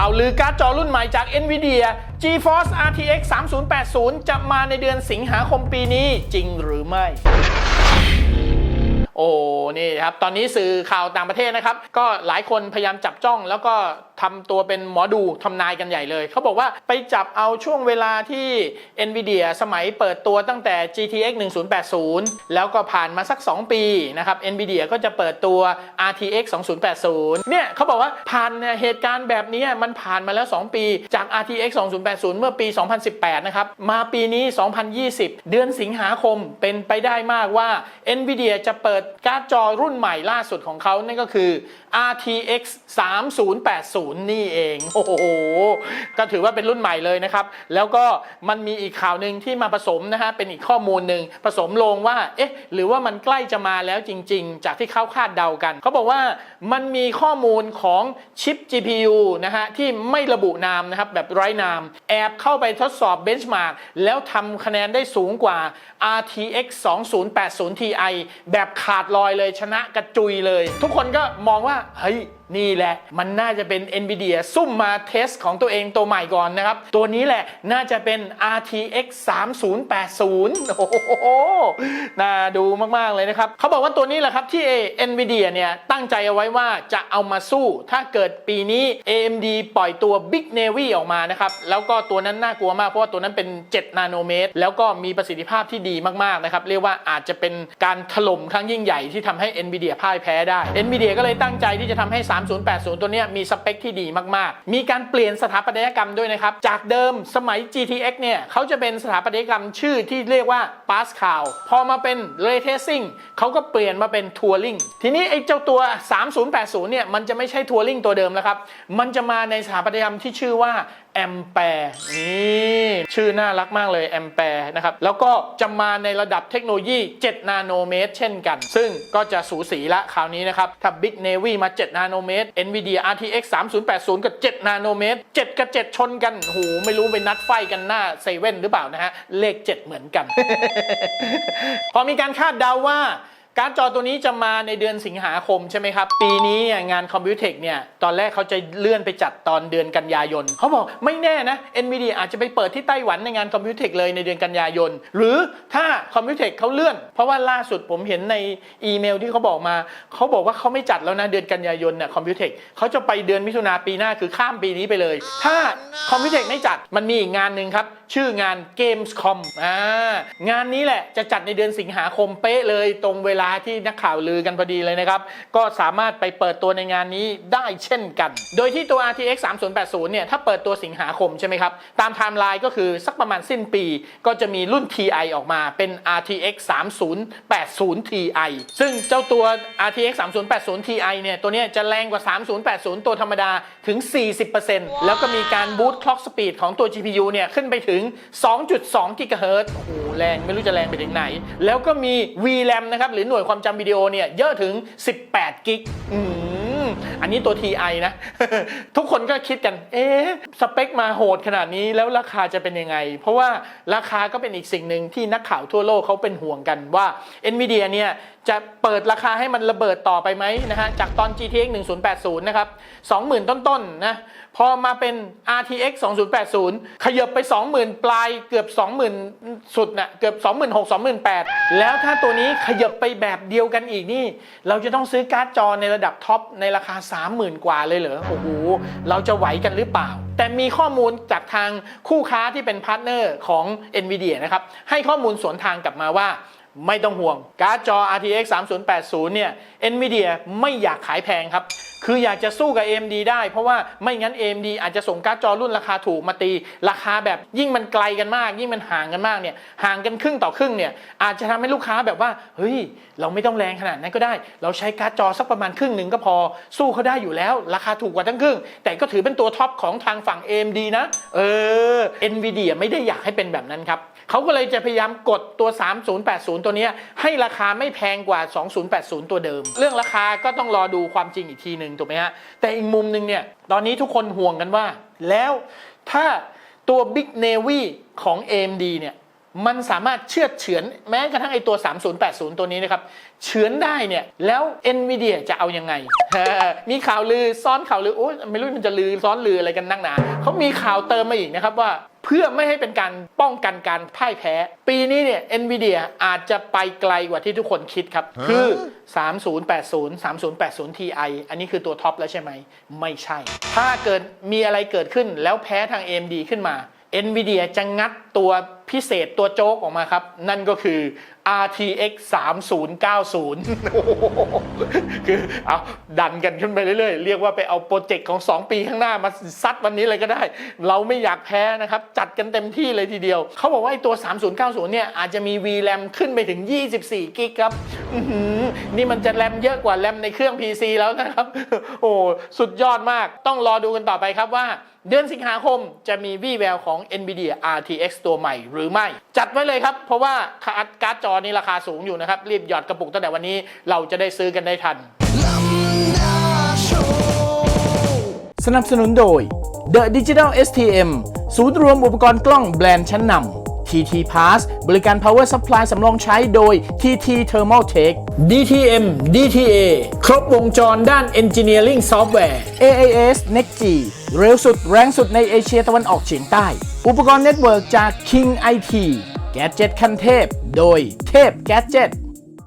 ข่าวลือการ์ดจอรุ่นใหม่จาก NVIDIA GeForce RTX 3080 จะมาในเดือนสิงหาคมปีนี้จริงหรือไม่โอ้ นี่ครับ ตอนนี้สื่อข่าวต่างประเทศนะครับ ก็หลายคนพยายามจับจ้องแล้วก็ ทำตัวเป็นหมอดูทำนายกันใหญ่เลย เขาบอกว่าไปจับเอาช่วงเวลาที่ NVIDIA สมัยเปิดตัวตั้งแต่ GTX 1080 แล้วก็ผ่านมาสัก 2 ปีนะครับ NVIDIA ก็จะเปิดตัว RTX 2080 เนี่ยเขาบอกว่าผ่านเนี่ยเหตุการณ์แบบนี้มันผ่านมาแล้ว 2 ปีจาก RTX 2080 เมื่อปี 2018 นะครับ มาปีนี้ 2020 เดือนสิงหาคมเป็นไปได้มากว่า NVIDIA จะเปิดการ์ดจอรุ่นใหม่ล่าสุดของเขานั่นก็คือ RTX 3080 นี่เอง โอ้โห ก็ถือว่าเป็นรุ่นใหม่เลยนะครับ แล้วก็มันมีอีกข่าวหนึ่งที่มาผสมนะฮะ เป็นอีกข้อมูลหนึ่งผสมลงว่า เอ๊ะ หรือว่ามันใกล้จะมาแล้วจริง ๆ จากที่เขาคาดเดากัน เขาบอกว่ามันมีข้อมูลของชิป GPU นะฮะ ที่ไม่ระบุนามนะครับ แบบไร้นาม แอบเข้าไปทดสอบเบนช์มาร์กแล้วทำคะแนนได้สูงกว่า RTX 2080 Ti แบบขาดลอยเลยชนะกระจุยเลย ทุกคนก็มองว่าเฮ้ย นี่แหละมันน่าจะเป็น NVIDIA ซุ่มมาเทสของตัวเองตัวใหม่ก่อนนะครับ ตัวนี้แหละน่าจะเป็น RTX 3080 โอ้โห น่าดูมากๆเลยนะครับ เขาบอกว่าตัวนี้แหละครับที่ NVIDIA เนี่ยตั้งใจเอาไว้ว่าจะเอามาสู้ ถ้าเกิดปีนี้ AMD ปล่อยตัว Big Navy ออกมานะครับ แล้วก็ตัวนั้นน่ากลัวมากเพราะว่าตัวนั้นเป็น 7 นาโนเมตร แล้วก็มีประสิทธิภาพที่ดีมากๆนะครับ เรียกว่าอาจจะเป็นการถล่มครั้งยิ่งใหญ่ที่ทำให้ NVIDIA พ่ายแพ้ได้ NVIDIA ก็เลยตั้งใจที่จะทำให้3080 ตัวนี้มีสเปคที่ดีมากๆ มีการเปลี่ยนสถาปัตยกรรมด้วยนะครับ จากเดิมสมัย GTX เนี่ยเขาจะเป็นสถาปัตยกรรมชื่อที่เรียกว่า Pascal พอมาเป็น Ray Tracing เขาก็เปลี่ยนมาเป็น Touring ทีนี้ไอ้เจ้าตัว 3080 เนี่ยมันจะไม่ใช่ Touring ตัวเดิมแล้วครับ มันจะมาในสถาปัตยกรรมที่ชื่อว่า แอมแปร์นี่ชื่อน่ารักมากเลยแอมแปร์นะครับ แล้วก็จะมาในระดับเทคโนโลยี 7 นาโนเมตร เช่นกัน ซึ่งก็จะสูสีละคราวนี้นะครับถ้า Big Navy มา 7 นาโนเมตร NVIDIA RTX 3080 กับ 7 นาโนเมตร 7 กับ 7 ชนกันโหไม่รู้ไปนัดไฟกันหน้าเซเว่นหรือเปล่านะฮะ เลข 7 เหมือนกัน พอมีการคาดเดาว่า การ์ดจอตัวนี้จะมาในเดือนสิงหาคมใช่ไหมครับ ปีนี้เนี่ยงานคอมพิวเทคเนี่ย ตอนแรกเขาจะเลื่อนไปจัดตอนเดือนกันยายน เขาบอกไม่แน่นะ NVIDIA อาจจะไปเปิดที่ไต้หวันในงานคอมพิวเทคเลยในเดือนกันยายน หรือถ้าคอมพิวเทคเขาเลื่อน เพราะว่าล่าสุดผมเห็นในอีเมลที่เขาบอกมา เขาบอกว่าเขาไม่จัดแล้วนะเดือนกันยายนเนี่ยคอมพิวเทคเขาจะไปเดือนมิถุนาปีหน้าคือข้ามปีนี้ไปเลย ถ้าคอมพิวเทคไม่จัดมันมีอีกงานหนึ่งครับชื่องาน Gamescom อ่างานนี้แหละจะจัดในเดือนสิงหาคมเป๊ะเลยตรงเวลาที่นักข่าวลือกันพอดีเลยนะครับ ก็สามารถไปเปิดตัวในงานนี้ได้เช่นกัน โดยที่ตัว RTX 3080 เนี่ย ถ้าเปิดตัวสิงหาคมใช่ไหมครับ ตามไทม์ไลน์ก็คือสักประมาณสิ้นปี ก็จะมีรุ่น TI ออกมาเป็น RTX 3080 Ti ซึ่งเจ้าตัว RTX 3080 Ti เนี่ย ตัวนี้จะแรงกว่า 3080 ตัวธรรมดาถึง 40%แล้วก็มีการบูต t ์ clock speed ของตัว GPU เนี่ย ขึ้นไปถึง 2.2 GHz โอ้โห แรงไม่รู้จะแรงไปถึงไหน แล้วก็มี VRAM นะครับหรือหน่วยความจำวิดีโอเนี่ยเยอะถึง 18 กิก อันนี้ตัว TI นะ ทุกคนก็คิดกัน เอ๊ะสเปคมาโหดขนาดนี้แล้วราคาจะเป็นยังไง เพราะว่าราคาก็เป็นอีกสิ่งหนึ่งที่นักข่าวทั่วโลกเขาเป็นห่วงกันว่า NVIDIA เนี่ยจะเปิดราคาให้มันระเบิดต่อไปไหมนะฮะ จากตอน GTX 1080 นะครับ 20,000 ต้นๆนะ พอมาเป็น RTX 2080 ขยับไป 20,000 ปลายเกือบ 20,000 สุดนะ่ะเกือบ 26,000 28,000 แล้วถ้าตัวนี้ขยับไปแบบเดียวกันอีกนี่ เราจะต้องซื้อการ์ดจอในระดับท็อปในราราคา 30,000 กว่าเลยเหรอโอ้โหเราจะไหวกันหรือเปล่า แต่มีข้อมูลจากทางคู่ค้าที่เป็นพาร์ทเนอร์ของ NVIDIA นะครับให้ข้อมูลสวนทางกลับมาว่า ไม่ต้องห่วง การ์ดจอ RTX 3080 เนี่ย NVIDIA ไม่อยากขายแพงครับ คืออยากจะสู้กับ AMD ได้เพราะว่าไม่งั้น AMD อาจจะส่งการ์ดจอรุ่นราคาถูกมาตี ราคาแบบยิ่งมันไกลกันมาก ยิ่งมันห่างกันมากเนี่ยห่างกันครึ่งต่อครึ่งเนี่ยอาจจะทำให้ลูกค้าแบบว่าเฮ้ยเราไม่ต้องแรงขนาดนั้นก็ได้ เราใช้การ์ดจอสักประมาณครึ่งหนึ่งก็พอสู้เขาได้อยู่แล้ว ราคาถูกกว่าทั้งครึ่ง แต่ก็ถือเป็นตัวท็อปของทางฝั่ง AMD นะเออ NVIDIA ไม่ได้อยากให้เป็นแบบนั้นครับเขาก็เลยจะพยายามกดตัว 3080ตัวนี้ให้ราคาไม่แพงกว่า 2080 ตัวเดิม เรื่องราคาก็ต้องรอดูความจริงอีกทีหนึ่งถูกไหมฮะ แต่อีกมุมหนึ่งเนี่ย ตอนนี้ทุกคนห่วงกันว่า แล้วถ้าตัว Big Navy ของ AMD เนี่ย มันสามารถเชื่อเฉือนแม้กระทั่งไอตัว 3080 ตัวนี้นะครับ เฉือนได้เนี่ย แล้ว NVIDIA จะเอายังไง มีข่าวลือซ้อนข่าวลือโอ้ยไม่รู้มันจะลือซ้อนลืออะไรกันนั่งหนาเขามีข่าวเติมมาอีกนะครับว่า พื่อไม่ให้เป็นการป้องกันการพ่ายแพ้ ปีนี้เนี่ย NVIDIA อาจจะไปไกลกว่าที่ทุกคนคิดครับ คือ 3080 3080 Ti อันนี้คือตัวท็อปแล้วใช่ไหม ไม่ใช่ ถ้าเกิดมีอะไรเกิดขึ้นแล้วแพ้ทาง AMD ขึ้นมา NVIDIA จะงัดตัวพิเศษตัวโจ๊กออกมาครับ นั่นก็คือ RTX 3090โอ้โหคือเอาดันกันขึ้นไปเรื่อยๆ เรียกว่าไปเอาโปรเจกต์ของ 2 ปีข้างหน้ามาซัดวันนี้เลยก็ได้ เราไม่อยากแพ้นะครับ จัดกันเต็มที่เลยทีเดียว เขาบอกว่าไอ้ตัว 3090 เนี่ย อาจจะมี VRAM ขึ้นไปถึง 24 กิกครับนี่มันจะแรมเยอะกว่าแรมในเครื่อง PC แล้วนะครับ โอ้สุดยอดมากต้องรอดูกันต่อไปครับว่าเดือนสิงหาคมจะมีวี่แววของ NVIDIA RTX ตัวใหม่หรือไม่ จัดไว้เลยครับ เพราะว่าการ์ดการ์ดจอนี้ราคาสูงอยู่นะครับ รีบหยอดกระปุกตั้งแต่วันนี้เราจะได้ซื้อกันได้ทัน สนับสนุนโดย The Digital STM ศูนย์รวมอุปกรณ์กล้องแบรนด์ชั้นนำ TT Pass บริการ Power Supply สำรองใช้โดย TT Thermal Tech DTM DTA ครบวงจรด้าน Engineering Software AAS NextG เร็วสุดแรงสุดในเอเชียตะวันออกเฉียงใต้ อุปกรณ์เน็ตเวิร์กจาก King IT แก d เจ็ตขั้นเทพ โดยเทพแก d เจ็ต